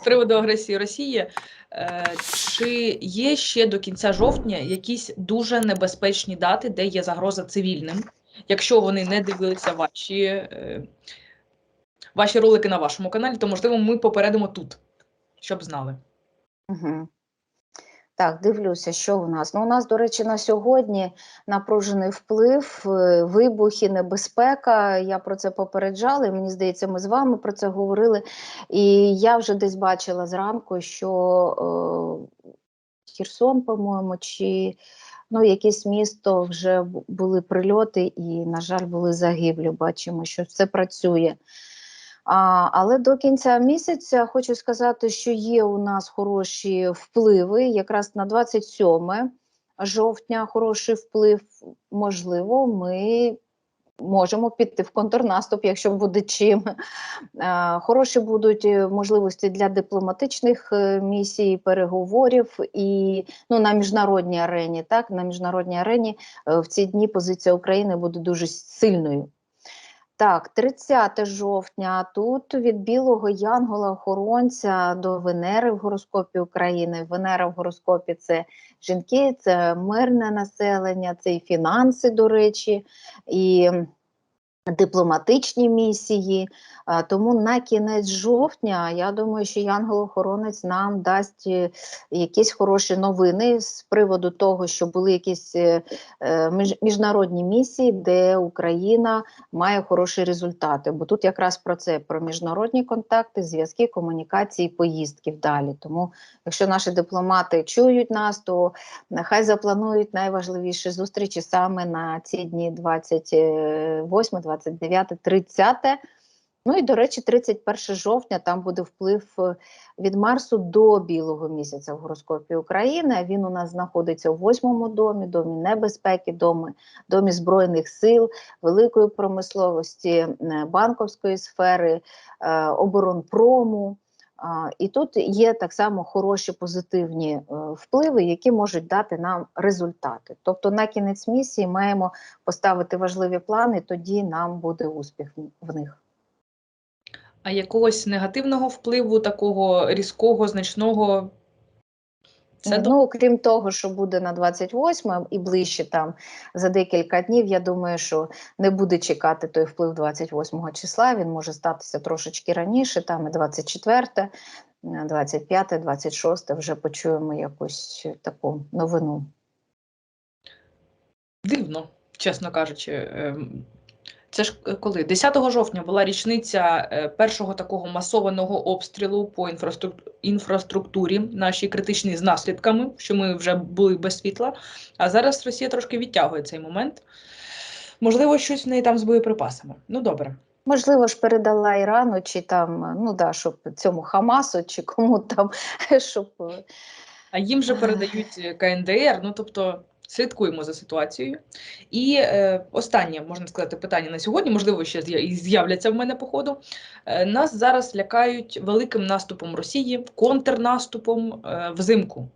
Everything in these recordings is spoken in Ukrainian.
з приводу агресії Росії, е, чи є ще до кінця жовтня якісь дуже небезпечні дати, де є загроза цивільним? Якщо вони не дивилися ваші, е, ваші ролики на вашому каналі, то можливо ми попередимо тут, щоб знали. Угу. Так, дивлюся, що у нас. Ну, у нас, до речі, на сьогодні напружений вплив, е, вибухи, небезпека. Я про це попереджала, і мені здається, ми з вами про це говорили. І я вже десь бачила зранку, що е, Херсон, по-моєму, чи ну, якесь місто вже були прильоти, і, на жаль, були загиблі. Бачимо, що все працює. Але до кінця місяця хочу сказати, що є у нас хороші впливи. Якраз на 27 жовтня хороший вплив. Можливо, ми можемо піти в контрнаступ, якщо буде чим. Хороші будуть е, можливості для дипломатичних е, місій, переговорів і ну, на міжнародній арені. Так, на міжнародній арені е, в ці дні позиція України буде дуже сильною. Так, 30 жовтня тут від білого янгола-охоронця до Венери в гороскопі України. Венера в гороскопі це жінки, це мирне населення, це і фінанси, до речі, і дипломатичні місії. Тому на кінець жовтня я думаю, що янгол-охоронець нам дасть е, якісь хороші новини з приводу того, що були якісь е, е, між- міжнародні місії, де Україна має хороші результати. Бо тут якраз про це про міжнародні контакти, зв'язки, комунікації, поїздки вдалі. Тому, якщо наші дипломати чують нас, то нехай запланують найважливіші зустрічі саме на ці дні 28, 29, 30. Ну і, до речі, 31 жовтня там буде вплив е, від Марсу до білого місяця в гороскопі України. Він у нас знаходиться у восьмому домі, домі небезпеки, домі, домі збройних сил, великої промисловості, е, банковської сфери, е, оборонпрому. І тут є так само хороші позитивні е, впливи, які можуть дати нам результати. Тобто на кінець місії маємо поставити важливі плани, тоді нам буде успіх в них. А якогось негативного впливу, такого різкого, значного, це до- Ну, крім того, що буде на 28 і ближче там за декілька днів, я думаю, що не буде чекати той вплив 28 числа. Він може статися трошечки раніше, там і 24, е, 25, 26 вже почуємо якусь таку новину. дивно, чесно кажучи. Це ж е, коли 10 жовтня була річниця е, першого такого масованого обстрілу по інфраструк- інфраструктурі нашій критичній з наслідками, що ми вже були без світла. А зараз Росія трошки відтягує цей момент. Можливо, щось в неї там з боєприпасами. Ну добре. Можливо ж передала Ірану, чи там, ну да, щоб цьому Хамасу, чи кому там, щоб е, А їм же передають КНДР. Ну тобто слідкуємо за ситуацією. І е, останнє можна сказати питання на сьогодні. Можливо, ще з'являться в мене по ходу. Е, нас зараз лякають великим наступом Росії, контрнаступом е, взимку.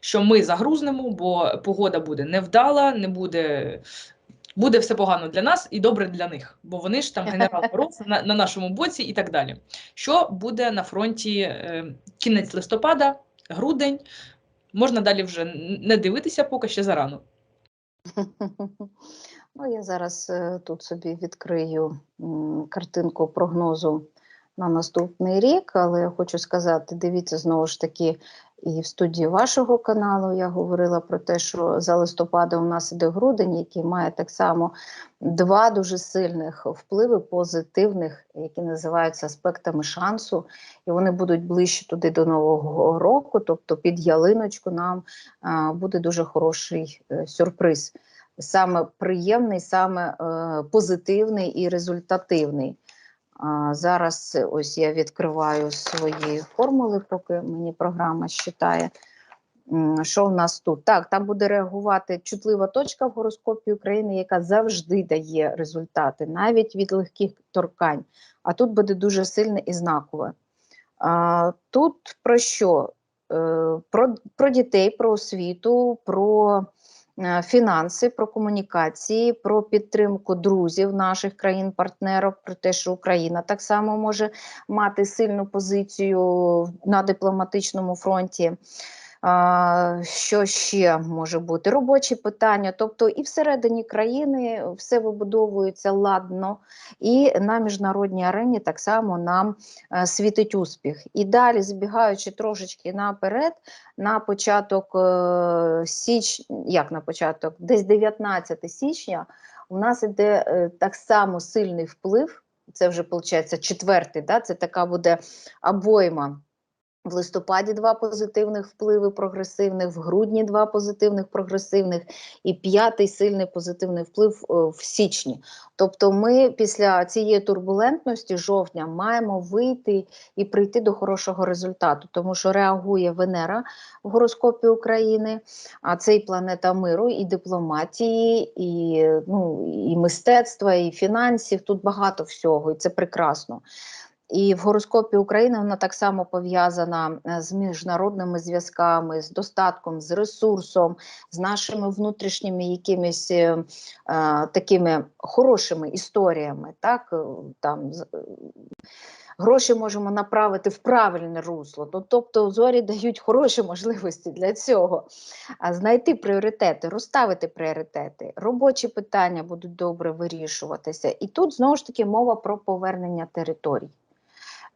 Що ми загрузнемо, бо погода буде невдала, не буде. Буде все погано для нас і добре для них, бо вони ж там генерал Мороз на, на нашому боці і так далі. Що буде на фронті е, кінець листопада, грудень? Можна далі вже не дивитися, поки ще зарано. Ну, я зараз е, тут собі відкрию картинку прогнозу на наступний рік, але я хочу сказати: дивіться знову ж таки, і в студії вашого каналу я говорила про те, що за листопадом у нас іде грудень, який має так само два дуже сильних впливи позитивних, які називаються аспектами шансу, і вони будуть ближче туди до нового року, тобто під ялиночку нам буде дуже хороший е, сюрприз саме приємний, саме е, позитивний і результативний. Зараз е, ось я відкриваю свої формули, поки мені програма считає. Що в нас тут? Так, там буде реагувати чутлива точка в гороскопі України, яка завжди дає результати, навіть від легких торкань. А тут буде дуже сильне і знакове. Тут про що? Е, про, про дітей, про освіту, про фінанси, про комунікації, про підтримку друзів наших країн-партнерів, про те, що Україна так само може мати сильну позицію на дипломатичному фронті. Що ще може бути? Робочі питання, тобто і всередині країни все вибудовується ладно, і на міжнародній арені так само нам е, світить успіх. І далі, збігаючи трошечки наперед, на початок е, січ, як на початок, десь 19 січня, у нас іде е, так само сильний вплив. Це вже виходить четвертий, да? це така буде обойма. В листопаді два позитивних впливи прогресивних, в грудні два позитивних прогресивних і п'ятий сильний позитивний вплив е, в січні. Тобто, ми після цієї турбулентності жовтня маємо вийти і прийти до хорошого результату, тому що реагує Венера в гороскопі України, а це і планета миру, і дипломатії, і, ну, і мистецтва, і фінансів. Тут багато всього, і це прекрасно. І в гороскопі України вона так само пов'язана е, з міжнародними зв'язками, з достатком, з ресурсом, з нашими внутрішніми якимись е, е такими хорошими історіями. Так, е, там Гроші можемо направити в правильне русло. Ну, тобто зорі дають хороші можливості для цього. А знайти пріоритети, розставити пріоритети, робочі питання будуть добре вирішуватися. І тут знову ж таки мова про повернення територій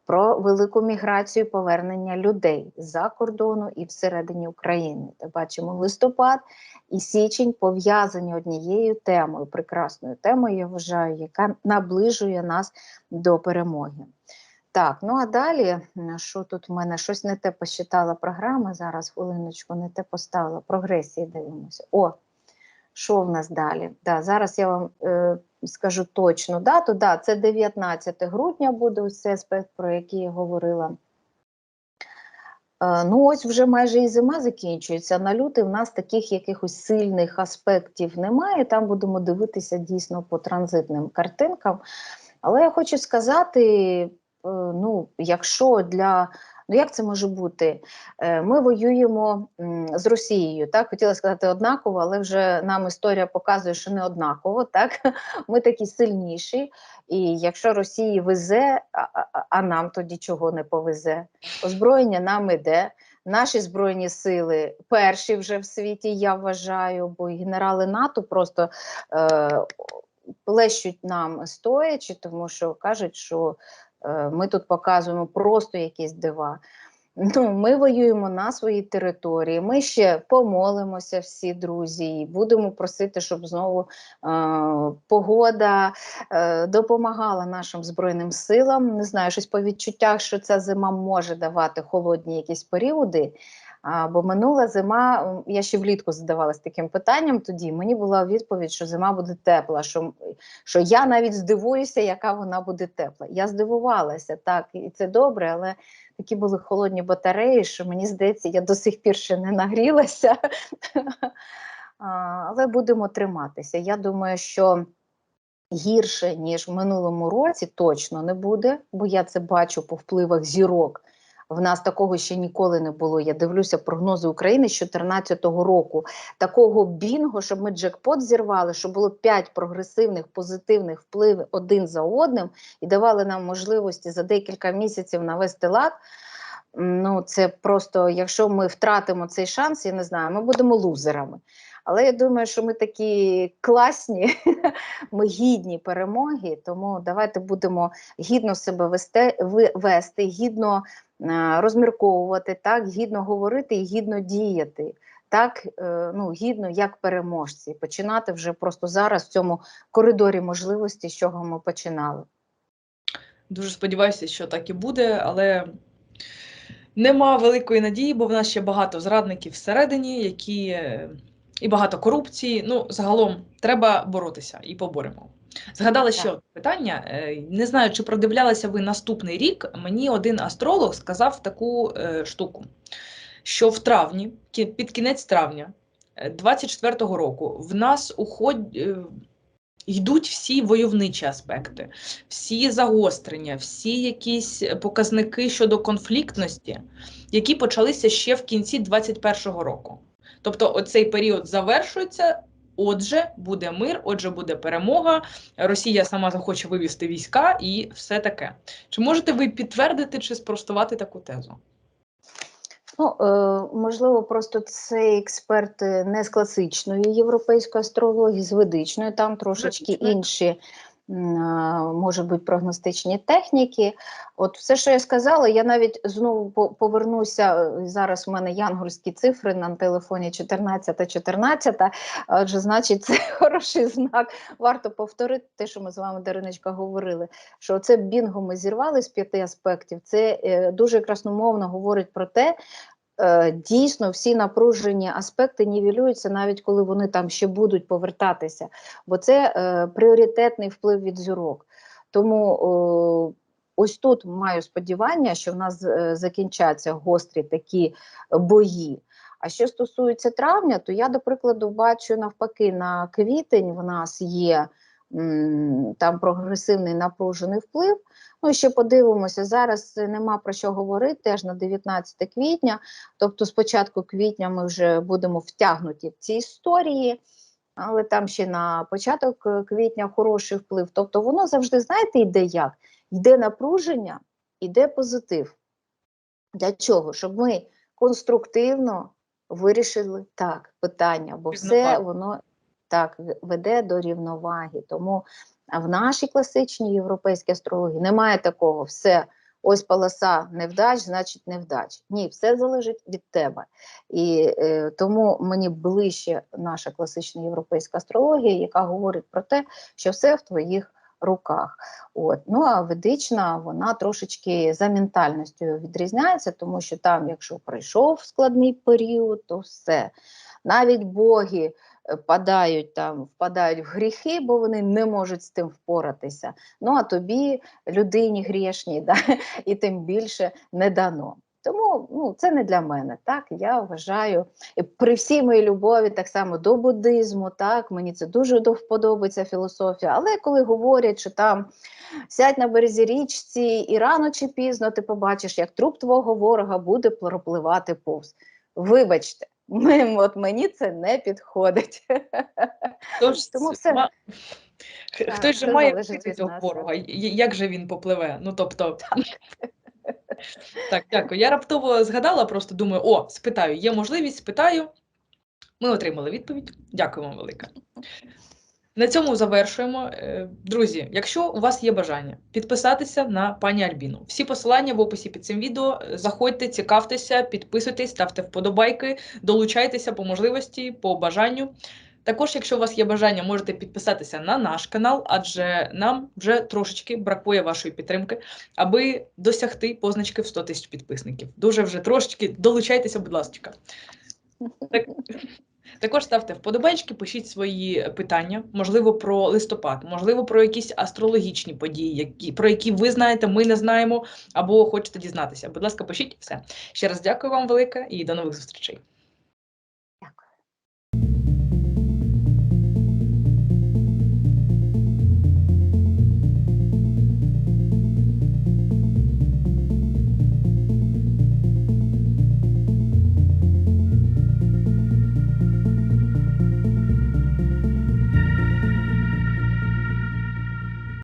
про велику міграцію повернення людей з-за кордону і всередині України. Та бачимо листопад і січень пов'язані однією темою, прекрасною темою, я вважаю, яка наближує нас до перемоги. Так, ну а далі, що тут в мене щось не те посчитала програма. Зараз хвилиночку не те поставила. Прогресії дивимося. О, що в нас далі? Да, Зараз я вам е, скажу точну дату. Да, Це 19 грудня буде цей аспект, про який я говорила. Е, ну, ось вже майже і зима закінчується. На лютий в нас таких якихось сильних аспектів немає. Там будемо дивитися дійсно по транзитним картинкам. Але я хочу сказати: е, ну, якщо для Ну як це може бути? Е, ми воюємо з Росією. Так хотіла сказати однаково, але вже нам історія показує, що не однаково. Так ми такі сильніші, і якщо Росії везе, а, нам тоді чого не повезе? Озброєння нам іде. Наші збройні сили перші вже в світі, я вважаю, бо генерали НАТО просто е, плещуть нам стоячи, тому що кажуть, що ми тут показуємо просто якісь дива. Ну, Ми воюємо на своїй території. Ми ще помолимося, всі друзі, і будемо просити, щоб знову е, погода е, допомагала нашим збройним силам. Не знаю, щось по відчуттях, що ця зима може давати холодні якісь періоди. А, Бо минула зима, я ще влітку задавалась таким питанням тоді. Мені була відповідь, що зима буде тепла, що що я навіть здивуюся, яка вона буде тепла. Я здивувалася, так, і це добре, але такі були холодні батареї, що мені здається, я до сих пір ще не нагрілася. Але будемо триматися. Я думаю, що гірше, ніж в минулому році, точно не буде, бо я це бачу по впливах зірок. В нас такого ще ніколи не було. Я дивлюся прогнози України з 2014 року. Такого бінго, щоб ми джекпот зірвали, щоб було п'ять прогресивних позитивних впливів один за одним і давали нам можливості за декілька місяців навести лад. Ну, це просто, якщо ми втратимо цей шанс, я не знаю, ми будемо лузерами. Але я думаю, що ми такі класні, ми гідні перемоги, тому давайте будемо гідно себе вести, вести гідно розмірковувати, так, гідно говорити і гідно діяти. Так, е, ну, гідно як переможці, починати вже просто зараз в цьому коридорі можливості, з чого ми починали. Дуже сподіваюся, що так і буде, але нема великої надії, бо в нас ще багато зрадників всередині, які е, і багато корупції. Ну, загалом треба боротися і поборемо. Згадала ще одне питання. Е, не знаю, чи продивлялися ви наступний рік. Мені один астролог сказав таку е, штуку, що в травні, під кінець травня 24-го е, року, в нас уход... йдуть всі войовничі аспекти, всі загострення, всі якісь показники щодо конфліктності, які почалися ще в кінці 21-го року. Тобто, оцей період завершується. Отже, буде мир, отже, буде перемога. Росія сама захоче вивізти війська і все таке. Чи можете ви підтвердити чи спростувати таку тезу? Ну, е, можливо, просто цей експерт не з класичної європейської астрології, з ведичної, там трошечки інші можуть бути прогностичні техніки. От все, що я сказала, я навіть знову повернуся. е, Зараз в мене янгольські цифри на телефоні 14 14, адже значить це хороший знак. Варто повторити те, що ми з вами, Дариночка, говорили, що це бінго ми зірвали з п'яти аспектів. Це е, дуже красномовно говорить про те, дійсно всі напружені аспекти нівелюються, навіть коли вони там ще будуть повертатися, бо це е, пріоритетний вплив від зірок. Тому о, ось тут маю сподівання, що в нас е, закінчаться гострі такі бої. А що стосується травня, то я, до прикладу, бачу навпаки на квітень в нас є там прогресивний напружений вплив. Ну ще подивимося, зараз нема про що говорити, теж на 19 квітня. Тобто, з початку квітня ми вже будемо втягнуті в ці історії, але там ще на початок е, квітня хороший вплив. Тобто, воно завжди, знаєте, йде як? Йде напруження, йде позитив. Для чого? Щоб ми конструктивно вирішили так питання, бо все воно так веде до рівноваги. Тому в нашій класичній європейській астрології немає такого все. Ось полоса невдач, значить невдач. Ні, все залежить від тебе. І е, тому мені ближче наша класична європейська астрологія, яка говорить про те, що все в твоїх руках. От. Ну а ведична вона трошечки за ментальністю відрізняється, тому що там, якщо пройшов складний період, то все. Навіть боги падають там, впадають в гріхи, бо вони не можуть з тим впоратися. Ну а тобі, людині грішній, да, і тим більше не дано. Тому ну, це не для мене. Так я вважаю, при всій моїй любові, так само до буддизму, так мені це дуже до вподобається філософія. Але коли говорять, що там сядь на березі річці, і рано чи пізно ти побачиш, як труп твого ворога буде пропливати повз. Вибачте, ми, от мені це не підходить. Тож, Тому все. ма- Хтось же має від цього ворога. Як же він попливе? Ну тобто. Так, дякую. Я раптово згадала, просто думаю, о, спитаю, є можливість, спитаю. Ми отримали відповідь. Дякую вам велике. На цьому завершуємо. Е, Друзі, якщо у вас є бажання підписатися на пані Альбіну, всі посилання в описі під цим відео. Заходьте, цікавтеся, підписуйтесь, ставте вподобайки, долучайтеся по можливості, по бажанню. Також, якщо у вас є бажання, можете підписатися на наш канал, адже нам вже трошечки бракує вашої підтримки, аби досягти позначки в 100 тисяч підписників. Дуже вже трошечки долучайтеся, будь ласка. Так, також ставте вподобайки, пишіть свої питання, можливо, про листопад, можливо, про якісь астрологічні події, які, про які ви знаєте, ми не знаємо, або хочете дізнатися. Будь ласка, пишіть все. Ще раз дякую вам велике і до нових зустрічей.